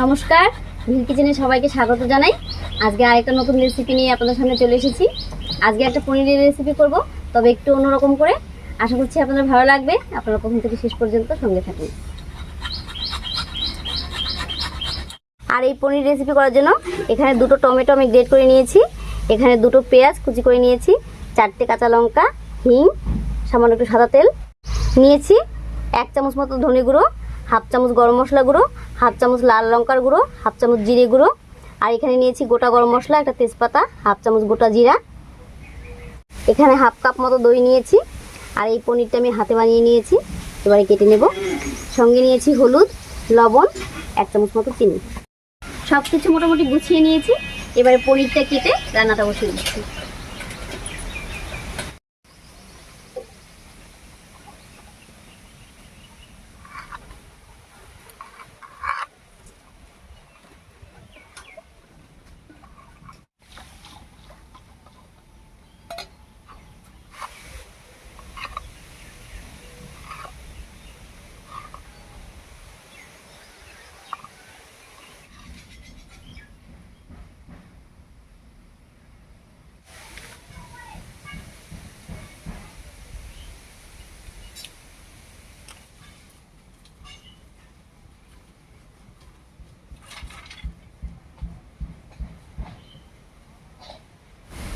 নমস্কার ভিল কিচেনে সবাইকে স্বাগত জানাই। আজকে আরেকটা নতুন রেসিপি নিয়ে আপনাদের সামনে চলে এসেছি। আজকে একটা পনিরের রেসিপি করব, তবে একটু অন্যরকম করে। আশা করছি আপনাদের ভালো লাগবে। আপনারা প্রথম থেকে শেষ পর্যন্ত সঙ্গে থাকুন। আর এই পনির রেসিপি করার জন্য এখানে দুটো টমেটো আমি গ্রেট করে নিয়েছি। এখানে দুটো পেঁয়াজ কুচি করে নিয়েছি, চারটে কাঁচা লঙ্কা, হিং, সামান্য একটু সাদা তেল। নিয়েছি এক চামচ মতো ধনে গুঁড়ো, হাফ চামচ গরম মশলা গুঁড়ো হাফ চামচ লাল লঙ্কার গুঁড়ো, হাফ চামচ জিরে গুঁড়ো। আর এখানে নিয়েছি গোটা গরম মশলা, একটা তেজপাতা, হাফ চামচ গোটা জিরা। এখানে হাফ কাপ মতো দই নিয়েছি, আর এই পনিরটা আমি হাতে বানিয়ে নিয়েছি। এবারে কেটে নেব। সঙ্গে নিয়েছি হলুদ, লবণ, এক চামচ মতো চিনি। সব কিছু মোটামুটি গুছিয়ে নিয়েছি। এবারে পনিরটা কেটে রান্নাটা বসিয়ে দিচ্ছি।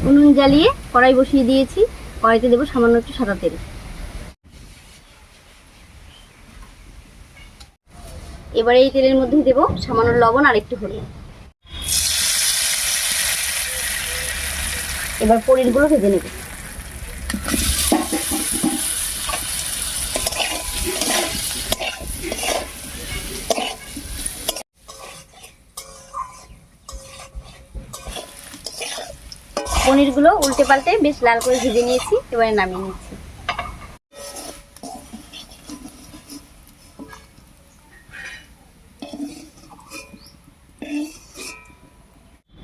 উনুন জ্বালিয়ে কড়াই বসিয়ে দিয়েছি। কড়াইতে দেবো সামান্য একটু সাদা তেল। এবারে এই তেলের মধ্যে দেবো সামান্য লবণ আর একটু হলুদ। এবার পনিরগুলো ভেজে নেব। পনিরগুলো উল্টে পাল্টে বেশ লাল করে ভেজে নিয়েছি, এবারে নামিয়ে নিচ্ছি।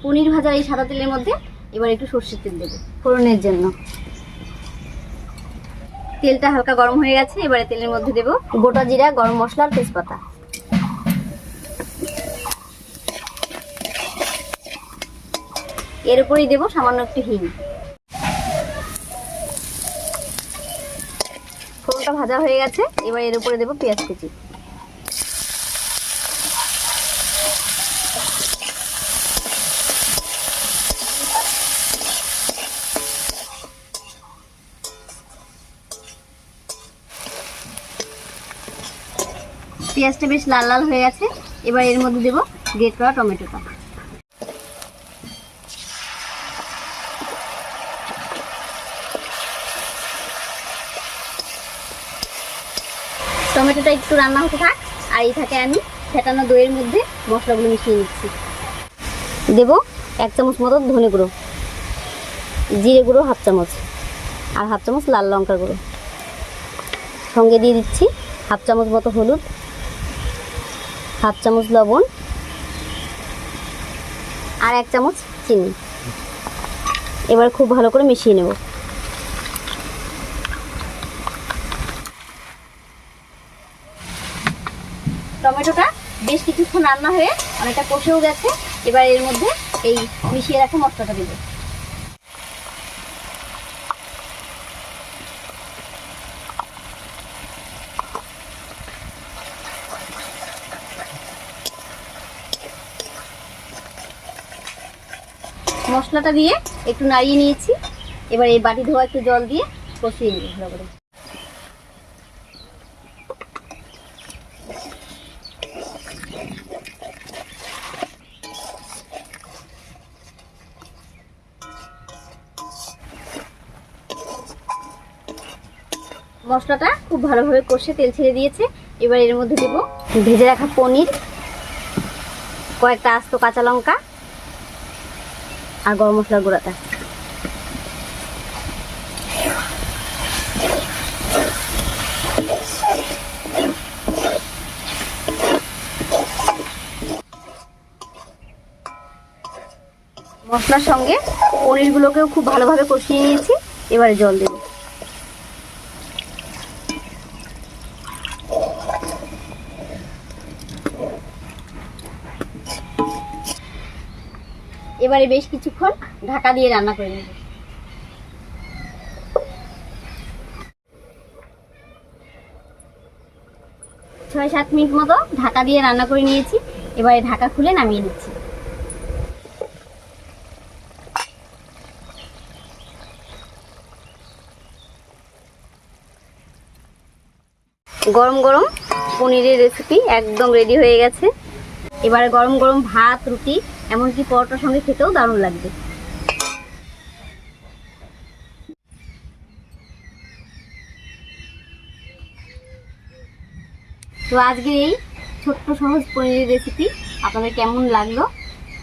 পনির ভাজার এই সাদা তেলের মধ্যে, এবার একটু সর্ষের তেল দেবো, ফোড়নের জন্য। তেলটা হালকা গরম হয়ে গেছে, এবারে তেলের মধ্যে দেবো গোটা জিরা, গরম মশলা আর তেজপাতা। এর উপরেই দেবো সামান্য একটু হিং। ফোড়নটা ভাজা হয়ে গেছে, এবার এর উপরে দেবো পেঁয়াজ কুচি। পেঁয়াজটা বেশ লাল লাল হয়ে গেছে, এবার এর মধ্যে দেবো গ্রেট করা টমেটোটা। টমেটোটা একটু রান্না হতে থাক, আর এই থাকে আমি ফেটানো দইয়ের মধ্যে মশলাগুলো মিশিয়ে নিচ্ছি। দেব এক চামচ মতো ধনে গুঁড়ো, জিরে গুঁড়ো হাফ চামচ, আর হাফ চামচ লাল লঙ্কার গুঁড়ো। সঙ্গে দিয়ে দিচ্ছি হাফ চামচ মতো হলুদ, হাফ চামচ লবণ, আর এক চামচ চিনি। এবার খুব ভালো করে মিশিয়ে নেব। টমেটোটা বেশ কিছুক্ষণ রান্না হয়ে অনেকটা কষেও গেছে। এবার এর মধ্যে এই মিশিয়ে রাখা মশলাটা দেবো। মশলাটা দিয়ে একটু নাড়িয়ে নিয়েছি। এবার এই বাটি ধোয়া একটু জল দিয়ে কষিয়ে নিই ভালো করে। মশলাটা খুব ভালোভাবে কষে তেল ছেড়ে দিয়েছে। এবার এর মধ্যে দেবো ভেজে রাখা পনির, কয়েকটা আস্ত কাঁচা লঙ্কা আর গরম মশলার গুঁড়াটা। মশলার সঙ্গে পনিরগুলোকেও খুব ভালোভাবে কষিয়ে নিয়েছি। এবারে জল দেবো। এবারে বেশ কিছুক্ষণ ঢাকা দিয়ে রান্না করে নেব। ছয় সাত মিনিট মতো ঢাকা দিয়ে রান্না করে নিয়েছি। এবারে ঢাকা খুলে নামিয়ে নিচ্ছি। গরম গরম পনিরের রেসিপি একদম রেডি হয়ে গেছে। এবারে গরম গরম ভাত, রুটি এমনকি পরোটার সঙ্গে খেতেও দারুণ লাগবে। তো আজকের এই ছোট্ট সহজ পনিরের রেসিপি আপনাদের কেমন লাগল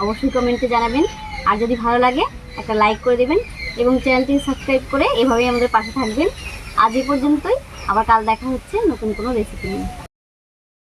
অবশ্যই কমেন্টে জানাবেন। আর যদি ভালো লাগে, একটা লাইক করে দেবেন এবং চ্যানেলটি সাবস্ক্রাইব করে এভাবেই আমাদের পাশে থাকবেন। আজ এই পর্যন্তই, আবার কাল দেখা হচ্ছে নতুন কোনো রেসিপি নিয়ে।